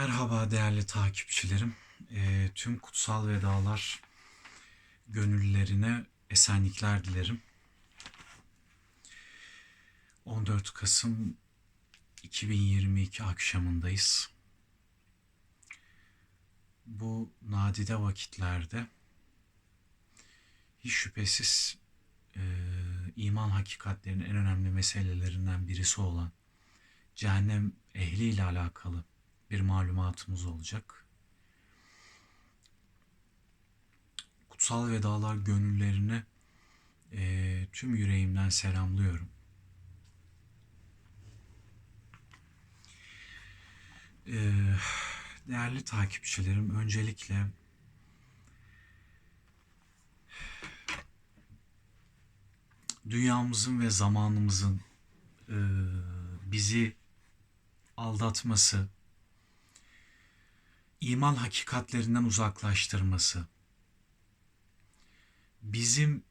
Merhaba değerli takipçilerim. Eee, tüm kutsal vedalar gönüllerine esenlikler dilerim. 14 Kasım 2022 akşamındayız. Bu nadide vakitlerde hiç şüphesiz eee, iman hakikatlerinin en önemli meselelerinden birisi olan cehennem ehliyle alakalı bir malumatımız olacak. Kutsal vedalar gönüllerini eee, tüm yüreğimden selamlıyorum. Eee, değerli takipçilerim, öncelikle dünyamızın ve zamanımızın eee, bizi aldatması, iman hakikatlerinden uzaklaştırması, bizim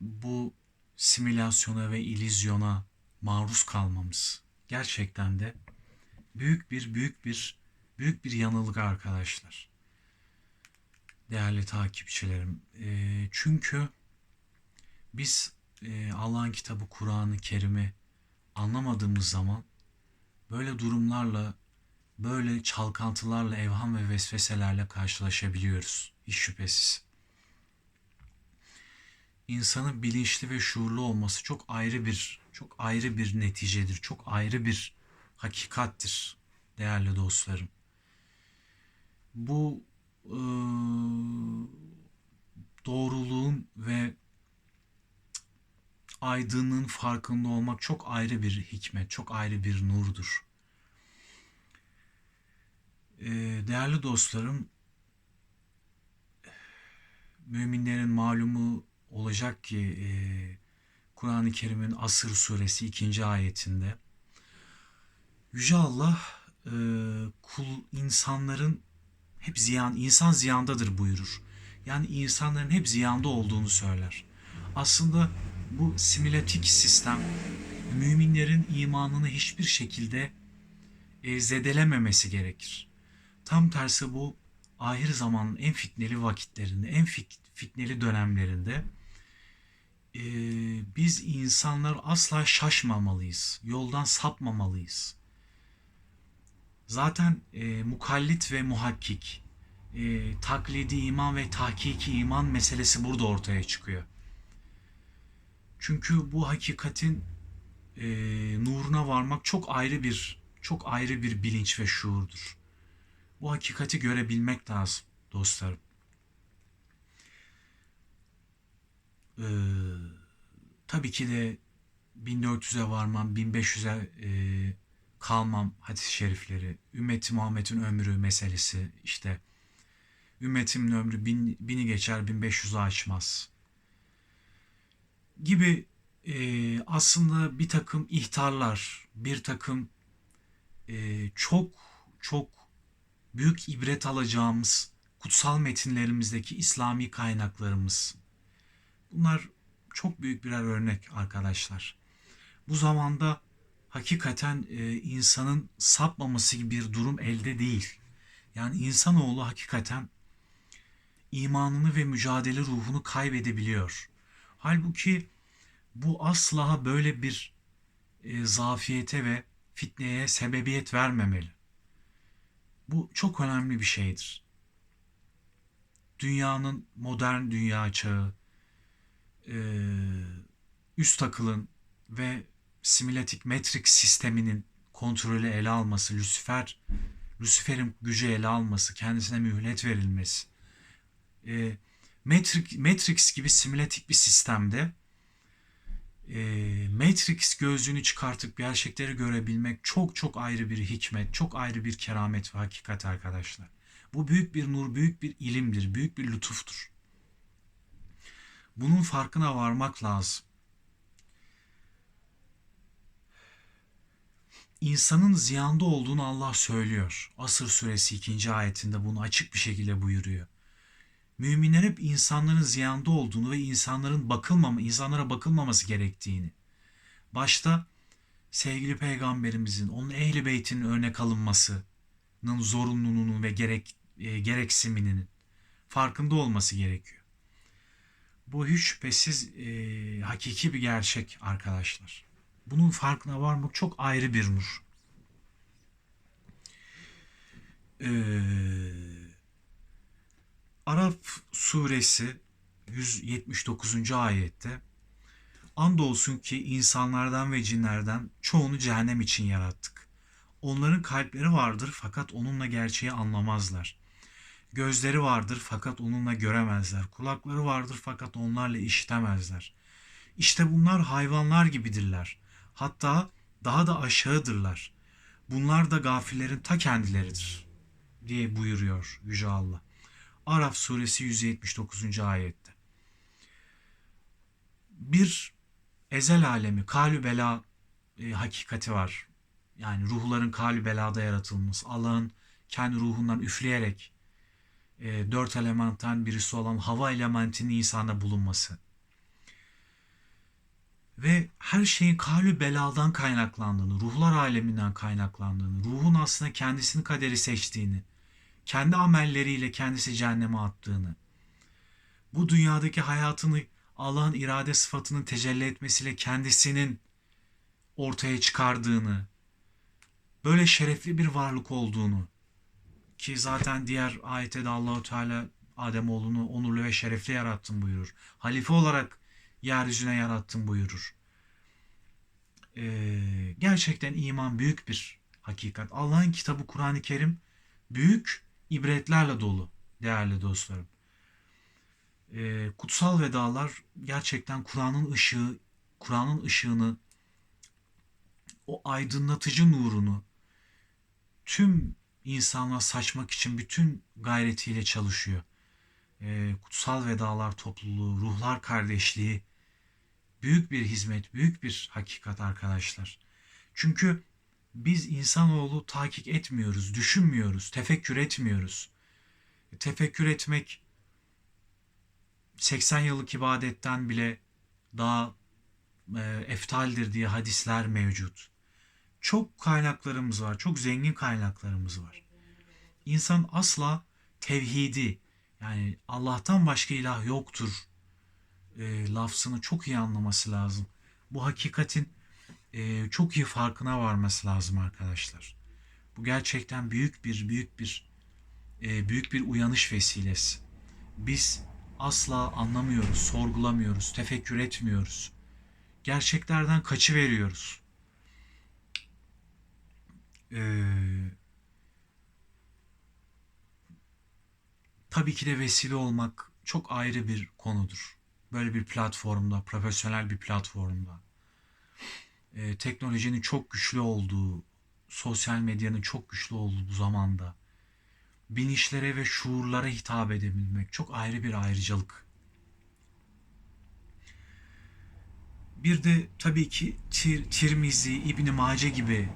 bu simülasyona ve illüzyona maruz kalmamız gerçekten de büyük bir büyük bir büyük bir yanılgı arkadaşlar. Değerli takipçilerim. Eee, çünkü biz eee, Allah'ın kitabı Kur'an-ı Kerim'i anlamadığımız zaman böyle durumlarla böyle çalkantılarla, evham ve vesveselerle karşılaşabiliyoruz. Hiç şüphesiz. İnsanın bilinçli ve şuurlu olması çok ayrı bir çok ayrı bir neticedir. Çok ayrı bir hakikattir değerli dostlarım. Bu eee, doğruluğun ve aydınlığın farkında olmak çok ayrı bir hikmet, çok ayrı bir nurdur. Ee, değerli dostlarım, müminlerin malumu olacak ki e, Kur'an-ı Kerim'in Asır suresi 2. ayetinde Yüce Allah e, kul insanların hep ziyan, insan ziyandadır buyurur. Yani insanların hep ziyanda olduğunu söyler. Aslında bu simülatik sistem müminlerin imanını hiçbir şekilde e, zedelememesi gerekir. Tam tersi bu ahir zamanın en fitneli vakitlerinde, en fit- fitneli dönemlerinde e, biz insanlar asla şaşmamalıyız, yoldan sapmamalıyız. Zaten e, mukallit ve muhakkik, e, taklidi iman ve tahkiki iman meselesi burada ortaya çıkıyor. Çünkü bu hakikatin e, nuruna varmak çok ayrı bir çok ayrı bir bilinç ve şuurdur. Bu hakikati görebilmek lazım dostlarım. Ee, tabii ki de 1400'e varmam, 1500'e e, kalmam hadis-i şerifleri, ümmeti Muhammed'in ömrü meselesi işte ümmetimin ömrü bin, bini geçer 1500'ü aşmaz gibi e, aslında bir takım ihtarlar, bir takım e, çok çok büyük ibret alacağımız kutsal metinlerimizdeki İslami kaynaklarımız. Bunlar çok büyük birer örnek arkadaşlar. Bu zamanda hakikaten e, insanın sapmaması gibi bir durum elde değil. Yani insanoğlu hakikaten imanını ve mücadele ruhunu kaybedebiliyor. Halbuki bu asla böyle bir e, zafiyete ve fitneye sebebiyet vermemeli. Bu çok önemli bir şeydir. Dünyanın modern dünya çağı, e, üst akılın ve simülatik metrik sisteminin kontrolü ele alması, Lucifer, Lucifer'in gücü ele alması, kendisine mühlet verilmesi, e, Matrix, Matrix gibi simülatik bir sistemde e, Matrix gözlüğünü çıkartıp gerçekleri görebilmek çok çok ayrı bir hikmet, çok ayrı bir keramet ve hakikat arkadaşlar. Bu büyük bir nur, büyük bir ilimdir, büyük bir lütuftur. Bunun farkına varmak lazım. İnsanın ziyanda olduğunu Allah söylüyor. Asır suresi 2. ayetinde bunu açık bir şekilde buyuruyor. Müminler hep insanların ziyanda olduğunu ve insanların bakılmama, insanlara bakılmaması gerektiğini. Başta sevgili peygamberimizin, onun ehli beytinin örnek alınması, zorunluluğunun ve gerek e, gereksiniminin farkında olması gerekiyor. Bu hiç şüphesiz e, hakiki bir gerçek arkadaşlar. Bunun farkına varmak çok ayrı bir nur. Ee, Araf suresi 179. ayette Andolsun ki insanlardan ve cinlerden çoğunu cehennem için yarattık. Onların kalpleri vardır fakat onunla gerçeği anlamazlar. Gözleri vardır fakat onunla göremezler. Kulakları vardır fakat onlarla işitemezler. İşte bunlar hayvanlar gibidirler. Hatta daha da aşağıdırlar. Bunlar da gafillerin ta kendileridir diye buyuruyor Yüce Allah. Araf suresi 179. ayette. Bir ezel alemi, kalü bela e, hakikati var. Yani ruhların kalü belada yaratılması. Allah'ın kendi ruhundan üfleyerek e, dört elementten birisi olan hava elementinin insanda bulunması. Ve her şeyin kalü beladan kaynaklandığını, ruhlar aleminden kaynaklandığını, ruhun aslında kendisini kaderi seçtiğini, kendi amelleriyle kendisi cehenneme attığını, bu dünyadaki hayatını Allah'ın irade sıfatının tecelli etmesiyle kendisinin ortaya çıkardığını, böyle şerefli bir varlık olduğunu ki zaten diğer ayette de Allahu Teala Adem oğlunu onurlu ve şerefli yarattım buyurur. Halife olarak yeryüzüne yarattım buyurur. Ee, gerçekten iman büyük bir hakikat. Allah'ın kitabı Kur'an-ı Kerim büyük ibretlerle dolu değerli dostlarım. Ee, kutsal vedalar gerçekten Kur'an'ın ışığı, Kur'an'ın ışığını, o aydınlatıcı nurunu tüm insanlığa saçmak için bütün gayretiyle çalışıyor. Ee, kutsal vedalar topluluğu, ruhlar kardeşliği büyük bir hizmet, büyük bir hakikat arkadaşlar. Çünkü biz insanoğlu takip etmiyoruz, düşünmüyoruz, tefekkür etmiyoruz. Tefekkür etmek 80 yıllık ibadetten bile daha e, eftaldir diye hadisler mevcut. Çok kaynaklarımız var, çok zengin kaynaklarımız var. İnsan asla tevhidi yani Allah'tan başka ilah yoktur e, lafzını çok iyi anlaması lazım. Bu hakikatin e, çok iyi farkına varması lazım arkadaşlar. Bu gerçekten büyük bir büyük bir e, büyük bir uyanış vesilesi. Biz asla anlamıyoruz, sorgulamıyoruz, tefekkür etmiyoruz. Gerçeklerden kaçı veriyoruz. Ee, tabii ki de vesile olmak çok ayrı bir konudur. Böyle bir platformda, profesyonel bir platformda, e, teknolojinin çok güçlü olduğu, sosyal medyanın çok güçlü olduğu bu zamanda bilinçlere ve şuurlara hitap edebilmek çok ayrı bir ayrıcalık. Bir de tabii ki Tir, Tirmizi, İbn Mace gibi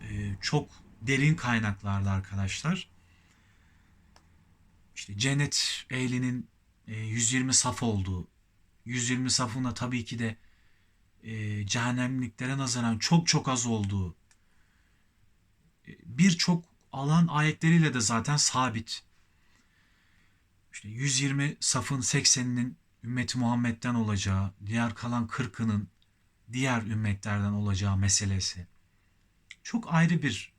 e, çok derin kaynaklarda arkadaşlar. İşte cennet ehlinin e, 120 saf olduğu, 120 safında tabii ki de e, cehennemliklere nazaran çok çok az olduğu, e, birçok alan ayetleriyle de zaten sabit. İşte 120 safın 80'inin ümmeti Muhammed'den olacağı, diğer kalan 40'ının diğer ümmetlerden olacağı meselesi. Çok ayrı bir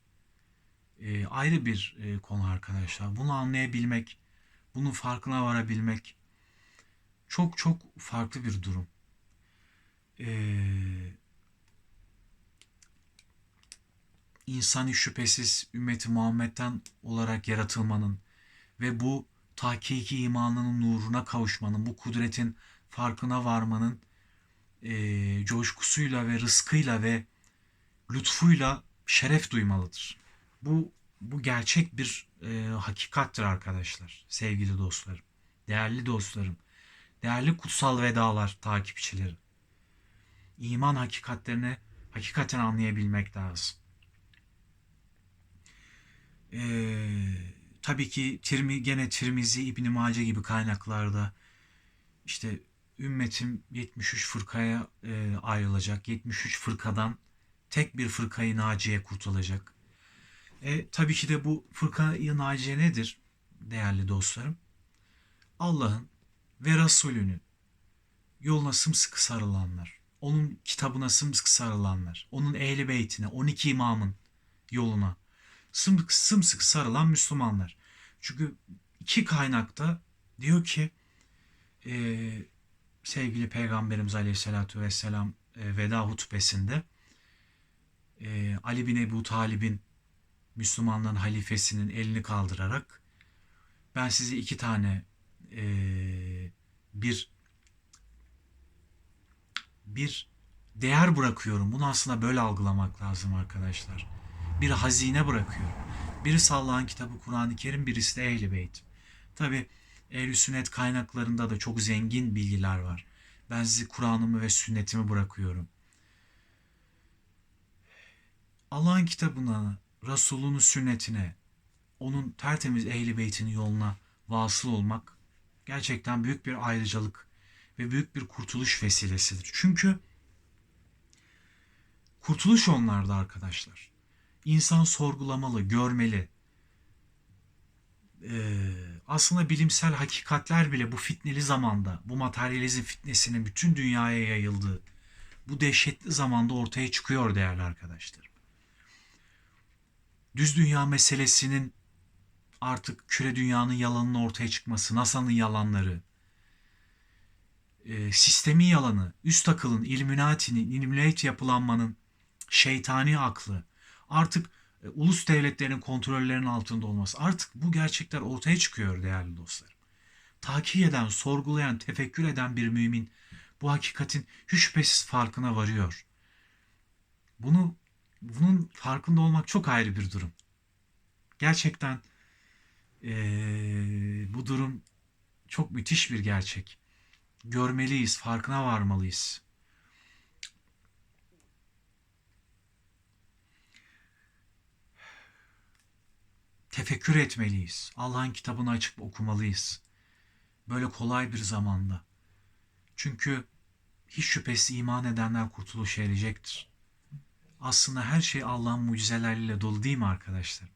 e, ayrı bir e, konu arkadaşlar. Bunu anlayabilmek, bunun farkına varabilmek çok çok farklı bir durum. Eee insani şüphesiz ümmeti Muhammed'den olarak yaratılmanın ve bu tahkiki imanının nuruna kavuşmanın, bu kudretin farkına varmanın e, coşkusuyla ve rızkıyla ve lütfuyla şeref duymalıdır. Bu bu gerçek bir e, hakikattir arkadaşlar, sevgili dostlarım, değerli dostlarım, değerli kutsal vedalar takipçileri. İman hakikatlerini hakikaten anlayabilmek lazım. Ee, tabii ki Tirmi, gene Tirmizi, İbn Mace gibi kaynaklarda işte ümmetim 73 fırkaya e, ayrılacak. 73 fırkadan tek bir fırkayı naciye kurtulacak. E, tabii ki de bu fırkayı naciye nedir değerli dostlarım? Allah'ın ve Resulünün yoluna sımsıkı sarılanlar, onun kitabına sımsıkı sarılanlar, onun ehli beytine, 12 imamın yoluna sımsıkı, sımsıkı sarılan Müslümanlar. Çünkü iki kaynakta diyor ki e, sevgili Peygamberimiz Aleyhisselatü Vesselam e, veda hutbesinde e, Ali bin Ebu Talib'in Müslümanların halifesinin elini kaldırarak ben size iki tane e, bir bir değer bırakıyorum. Bunu aslında böyle algılamak lazım arkadaşlar. Bir hazine bırakıyorum. Birisi Allah'ın kitabı Kur'an-ı Kerim, birisi de Ehl-i Beyt. Tabi Ehl-i Sünnet kaynaklarında da çok zengin bilgiler var. Ben size Kur'an'ımı ve sünnetimi bırakıyorum. Allah'ın kitabına, Resulünün sünnetine, onun tertemiz Ehl-i Beyt'in yoluna vasıl olmak gerçekten büyük bir ayrıcalık ve büyük bir kurtuluş vesilesidir. Çünkü kurtuluş onlarda arkadaşlar. İnsan sorgulamalı, görmeli. Ee, aslında bilimsel hakikatler bile bu fitneli zamanda, bu materyalizm fitnesinin bütün dünyaya yayıldığı, bu dehşetli zamanda ortaya çıkıyor değerli arkadaşlar. Düz dünya meselesinin artık küre dünyanın yalanının ortaya çıkması, NASA'nın yalanları, e, sistemin yalanı, üst akılın, illuminati'nin, illuminati yapılanmanın şeytani aklı, artık e, ulus devletlerin kontrollerinin altında olması, artık bu gerçekler ortaya çıkıyor değerli dostlarım. Takip eden, sorgulayan, tefekkür eden bir mümin bu hakikatin hiç şüphesiz farkına varıyor. Bunu bunun farkında olmak çok ayrı bir durum. Gerçekten ee, bu durum çok müthiş bir gerçek. Görmeliyiz, farkına varmalıyız. Tefekkür etmeliyiz. Allah'ın kitabını açıp okumalıyız. Böyle kolay bir zamanda. Çünkü hiç şüphesiz iman edenler kurtuluş erecektir. Aslında her şey Allah'ın mucizeleriyle dolu değil mi arkadaşlar?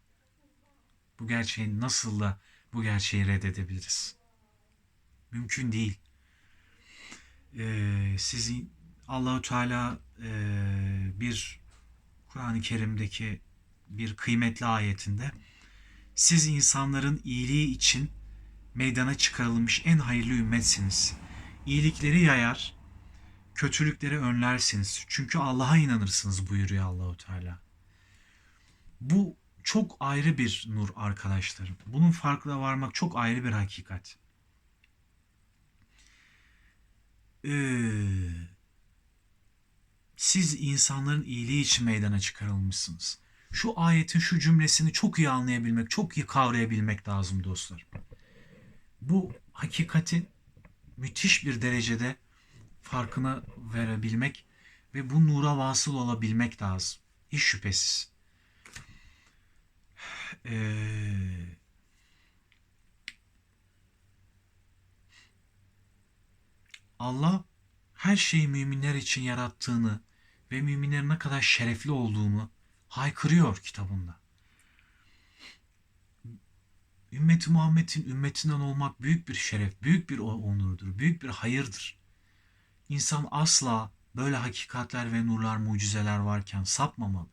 Bu gerçeği nasıl da bu gerçeği reddedebiliriz? Mümkün değil. Ee, sizin Allahu Teala e, bir Kur'an-ı Kerim'deki bir kıymetli ayetinde siz insanların iyiliği için meydana çıkarılmış en hayırlı ümmetsiniz. İyilikleri yayar, kötülükleri önlersiniz. Çünkü Allah'a inanırsınız buyuruyor Allahu Teala. Bu çok ayrı bir nur arkadaşlarım. Bunun farkına varmak çok ayrı bir hakikat. Ee, siz insanların iyiliği için meydana çıkarılmışsınız. Şu ayetin şu cümlesini çok iyi anlayabilmek, çok iyi kavrayabilmek lazım dostlar. Bu hakikatin müthiş bir derecede farkına verebilmek ve bu nura vasıl olabilmek lazım. Hiç şüphesiz. Ee, Allah her şeyi müminler için yarattığını ve müminlerin ne kadar şerefli olduğunu haykırıyor kitabında. Ümmeti Muhammed'in ümmetinden olmak büyük bir şeref, büyük bir onurdur, büyük bir hayırdır. İnsan asla böyle hakikatler ve nurlar, mucizeler varken sapmamalı.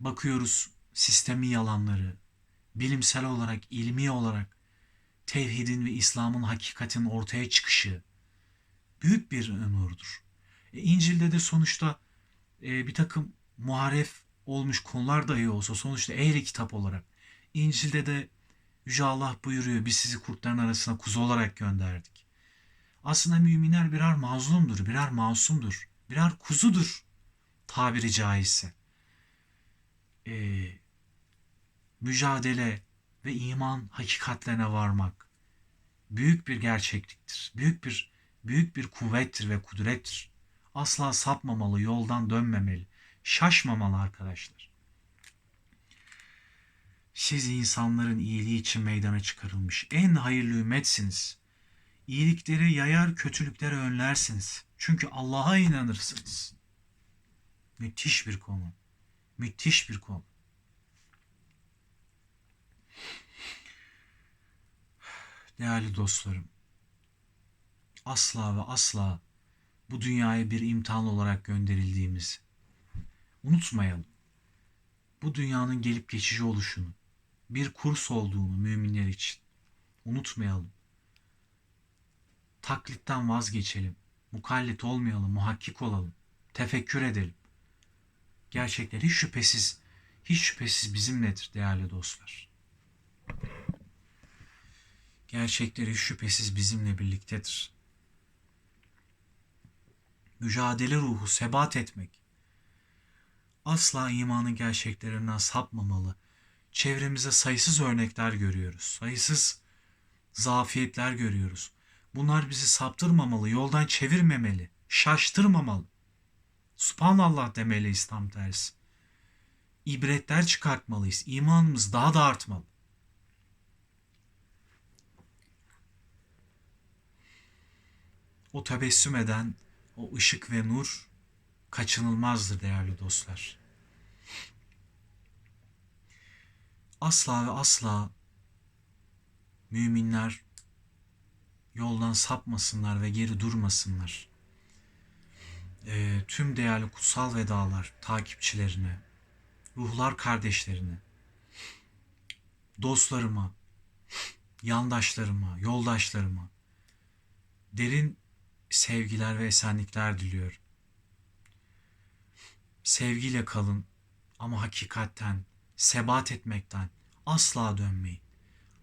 Bakıyoruz sistemin yalanları, bilimsel olarak, ilmi olarak tevhidin ve İslam'ın hakikatin ortaya çıkışı büyük bir nurdur. E, İncil'de de sonuçta e, bir takım muharef olmuş konular dahi olsa sonuçta ehli kitap olarak İncil'de de Yüce Allah buyuruyor biz sizi kurtların arasına kuzu olarak gönderdik. Aslında müminler birer mazlumdur, birer masumdur, birer kuzudur tabiri caizse. Ee, mücadele ve iman hakikatlerine varmak büyük bir gerçekliktir. Büyük bir büyük bir kuvvettir ve kudrettir. Asla sapmamalı, yoldan dönmemeli, şaşmamalı arkadaşlar. Siz insanların iyiliği için meydana çıkarılmış en hayırlı ümmetsiniz. İyilikleri yayar, kötülükleri önlersiniz. Çünkü Allah'a inanırsınız. Müthiş bir konu. Müthiş bir konu. Değerli dostlarım, asla ve asla bu dünyaya bir imtihan olarak gönderildiğimizi unutmayalım. Bu dünyanın gelip geçici oluşunu, bir kurs olduğunu müminler için unutmayalım. Taklitten vazgeçelim. Mukallit olmayalım, muhakkik olalım. Tefekkür edelim. Gerçekler hiç şüphesiz, hiç şüphesiz bizimledir değerli dostlar. Gerçekleri şüphesiz bizimle birliktedir. Mücadele ruhu, sebat etmek. Asla imanın gerçeklerinden sapmamalı. Çevremizde sayısız örnekler görüyoruz. Sayısız zafiyetler görüyoruz. Bunlar bizi saptırmamalı, yoldan çevirmemeli, şaştırmamalı. Subhanallah demeliyiz tam tersi. İbretler çıkartmalıyız. İmanımız daha da artmalı. O tebessüm eden o ışık ve nur kaçınılmazdır değerli dostlar. Asla ve asla müminler yoldan sapmasınlar ve geri durmasınlar. Ee, tüm değerli kutsal vedalar takipçilerine, ruhlar kardeşlerine, dostlarıma, yandaşlarıma, yoldaşlarıma derin sevgiler ve esenlikler diliyorum. Sevgiyle kalın ama hakikatten, sebat etmekten asla dönmeyin.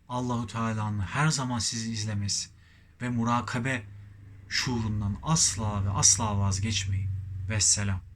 Allahu Teala'nın her zaman sizi izlemesi ve murakabe şuurundan asla ve asla vazgeçmeyin. Vesselam.